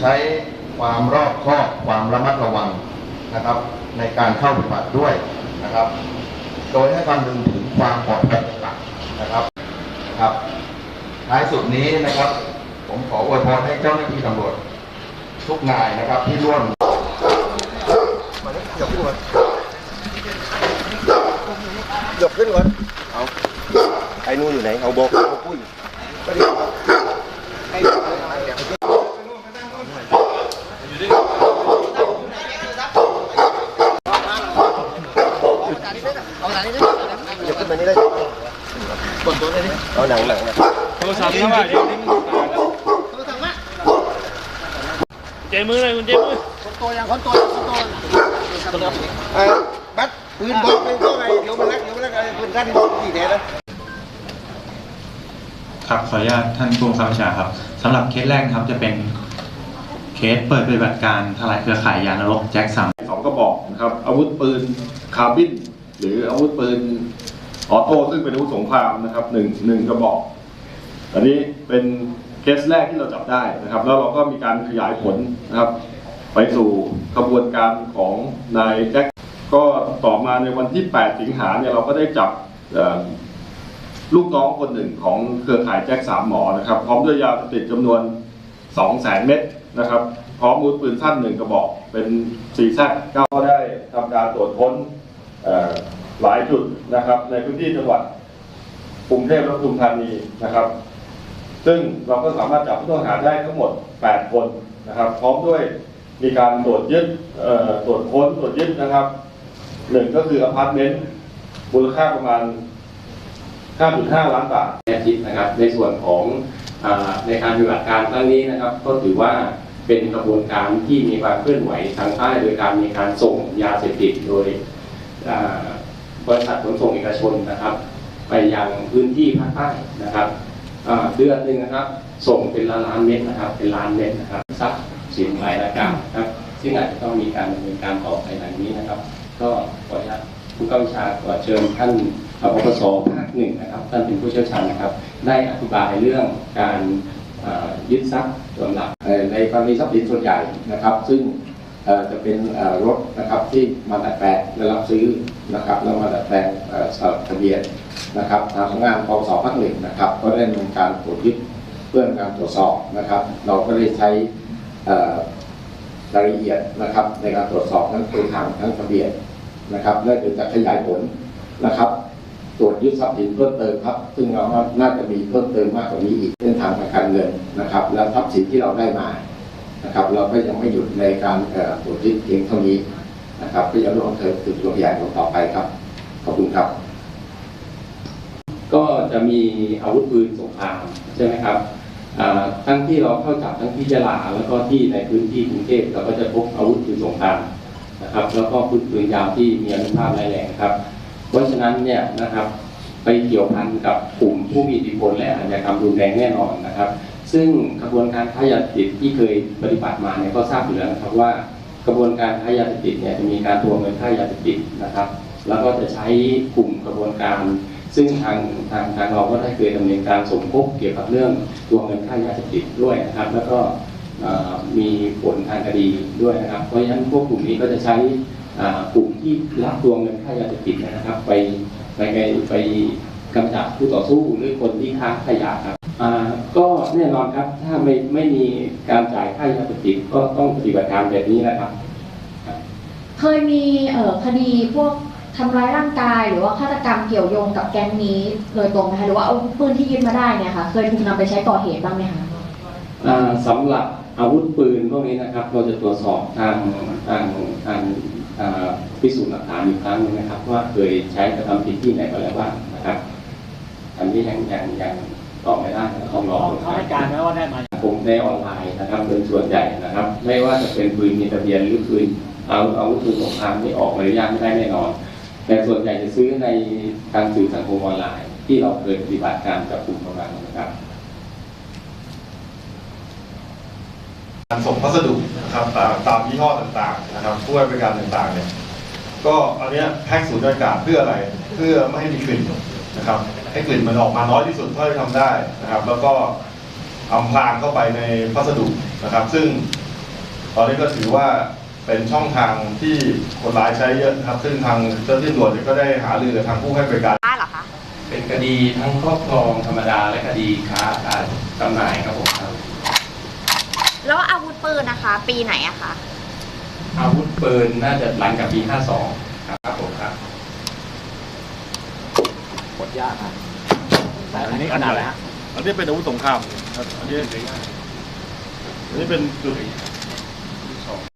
ใช้ความรอบคอบความระมัดระวังนะครับ ในการเข้าปฏิบัติด้วยนะครับ โดยให้คำนึงถึงความปลอดภัยต่างนะครับนะครับ ท้ายสุดนี้นะครับ ผมขออวยพรให้เจ้าหน้าที่ตำรวจทุกนายนะครับที่ร่วมหยกขึ้นก่อนเอาไอ้นู่นอยู่ไหน เอาบอกเอาปุ้ยก็ดีให้ ยกขึ้นมานี่ได้กดตัวได้ดิเอาหนังหนังนะโทรศัพท์นะว่าเดี๋ยวนี้มันตายแล้วเจมือเลยคุณเจมือไอ้บัตรปืนบอกไปก็ไงเดี๋ยวมันลักเดี๋ยวมันลักไอ้ปืนสั้นบอกที่ไหนนะครับขออนุญาตท่านผู้บังคับบัญชาครับสำหรับเคสแรกนะครับจะเป็นเคสเปิดปฏิบัติการทลายเครือข่ายยานรกแจ็คสัมสองกระบอกนะครับอาวุธปืนคาร์บิน หรืออาวุธปืนออโต้ซึ่งเป็นอาวุธสงครามนะครับหนึ่งหนึ่งกระบอก อันนี้เป็นเคสแรกที่เราจับได้นะครับ แล้วเราก็มีการขยายผลนะครับ ไปสู่กระบวนการของนายแจ็คก็ต่อมาในวันที่ 8 สิงหาเนี่ยเราก็ได้จับลูกน้องคนหนึ่งของเครือข่ายแจ็คสามหมอนะครับ พร้อมด้วยยาเสพติดจำนวน 2 0 0แสนเม็ดนะครับ พร้อมอาวุธปืนสั้นหนึ่งกระบอกเป็นซีแซก็ได้ทำการตรวจค้น หลายจุดนะครับในพื้นที่จังหวัดกรุงเทพและปทุมธานีนะครับ ซึ่งเราก็สามารถจับผู้ต้องหาได้ทั้งหมด 8 คนนะครับ พร้อมด้วยมีการตรวจยึดตรวจค้นตรวจยึดนะครับหนึ่งก็คืออพาร์ตเมนต์มูลค่าประมาณ 5.5 ล้านบาทอาทิตย์นะครับ ในส่วนของอในการปฏิบัติการครั้งนี้นะครับ ก็ถือว่าเป็นกระบวนการที่มีความเคลื่อนไหวทางใต้โดยการมีการส่งยาเสพติดโดย บริษัทขนส่งเอกชนนะครับ ไปยังพื้นที่ภาคใต้นะครับเดือนหนึ่งนะครับ ส่งเป็นล้านล้านเม็ดนะครับ เป็นล้านเม็ดนะครับทรัพย์สินหลายรายการนะครับซึ่งอาจจะต้องมีการดำเนินการต่อไปหลังนี้นะครับ ก็ขออนุญาตผู้กำชาขอเชิญท่านปปสภาคหนึ่งนะครับ ท่านเป็นผู้เชี่ยวชาญนะครับ ได้อธิบายเรื่องการยึดทรัพย์ส่วนหลักในกรณีทรัพย์สินส่วนใหญ่นะครับ ซึ่ง จะเป็นรถนะครับที่มาดัดแปลงและรับซื้อนะครับแล้วมาดัดแปลงสลับทะเบียนนะครับทางงานปปสอบภาคหนึ่งนะครับ ก็ได้ดำเนินการตรวจยึดเพื่อการตรวจสอบนะครับ เราก็ได้ใช้รายละเอียดนะครับในการตรวจสอบทั้งตัวถังทั้งทะเบียนนะครับและเดี๋ยวจะขยายผลนะครับ ตรวจยึดทรัพย์สินเพิ่มเติมครับ ซึ่งเราน่าจะมีเพิ่มเติมมากกว่านี้อีกเส้นทางทางการเงินนะครับ แล้วทรัพย์สินที่เราได้มา นะครับ เราก็ยังไม่หยุดในการตรวจยึดเพียงเท่านี้นะครับ ก็ยังต้องเถิดสืบสวนขยายผลต่อไปครับ ขอบคุณครับ ก็จะมีอาวุธปืนสงครามใช่ไหมครับทั้งที่เราเข้าจับทั้งที่ยะลาแล้วก็ที่ในพื้นที่กรุงเทพเราก็จะพบอาวุธปืนสงครามนะครับ แล้วก็ปืนปืนยาวที่มีอนุภาพร้ายแรงครับ เพราะฉะนั้นเนี่ยนะครับไปเกี่ยวพันกับกลุ่มผู้มีอิทธิพลและอาชญากรรมรุนแรงแน่นอนนะครับ ซึ่งกระบวนการค้ายาเสพติดที่เคยปฏิบัติมาเนี่ยก็ทราบอยู่แล้วนะครับว่ากระบวนการค้ายาเสพติดเนี่ยจะมีการทวงเงินค่ายาเสพติดนะครับ แล้วก็จะใช้กลุ่มกระบวนการ ซึ่งทางทางทางเราก็ได้เคยดำเนินการสมคบเกี่ยวกับเรื่องทวงเงินค่ายาเสพติดด้วยนะครับ แล้วก็มีผลทางคดีด้วยนะครับ เพราะฉะนั้นพวกกลุ่มนี้ก็จะใช้กลุ่มที่รับทวงเงินค่ายาเสพติดนะครับ ไปไปไปกำจัดผู้ต่อสู้หรือคนที่ค้าขยะครับอ่า ก็แน่นอนครับถ้าไม่ไม่มีการจ่ายค่ายาเสพติดก็ต้องปฏิบัติการแบบนี้นะครับ เคยมีเอ่อคดีพวกทำร้ายร่างกายหรือว่าฆาตกรรมเกี่ยวโยงกับแก๊งนี้โดยตรงไหมคะหรือว่าเอาปืนที่ยึดมาได้เนี่ยค่ะเคยถูกนำไปใช้ก่อเหตุบ้างไหมคะอ่าสำหรับอาวุธปืนพวกนี้นะครับ เราจะตรวจสอบทางทางทางอ่าพิสูจน์หลักฐานอีกครั้งหนึงนะครับ ว่าเคยใช้กระทำผิดที่ไหนมาแล้วบ้างนะครับอันนี้ยังยังยัง ตอบไม่ได้นะต้องรอเขาให้การไหมว่าได้มาผมในออนไลน์นะครับเป็นส่วนใหญ่นะครับ ไม่ว่าจะเป็นปืนมีทะเบียนหรือปืนเอาอาวุธปืนสงครามที่ออกใบอนุญาตไม่ได้แน่นอนแต่ส่วนใหญ่จะซื้อในทางสื่อสังคมออนไลน์ ที่เราเคยปฏิบัติการจับกลุ่มประมาณนะครับการส่งพัสดุนะครับตามตามยี่ห้อต่างๆนะครับผู้ให้บริการต่างๆเนี่ยก็อันเนี้ยแพ็กสูญญากาศเพื่ออะไรเพื่อไม่ให้มีกลิ่น นะครับ ให้กลิ่นมันออกมาน้อยที่สุดเท่าที่ทำได้นะครับ แล้วก็อำพรางเข้าไปในพัสดุนะครับ ซึ่งตอนนี้ก็ถือว่าเป็นช่องทางที่คนร้ายใช้เยอะนะครับ ซึ่งทางเจ้าหน้าที่ตำรวจเนี่ยก็ได้หารือกับทางผู้ให้บริการ ได้เหรอคะ เป็นคดีทั้งครอบครองธรรมดาและคดีค้าการจำหน่ายครับผมครับ แล้วอาวุธปืนนะคะ ปีไหนอะคะ อาวุธปืนน่าจะหลังจากปี 52 ครับผมครับ อันนี้ขนาดอะไรฮะ อันนี้เป็นอาวุธสงครามครับอันนี้อันนี้เป็นจุด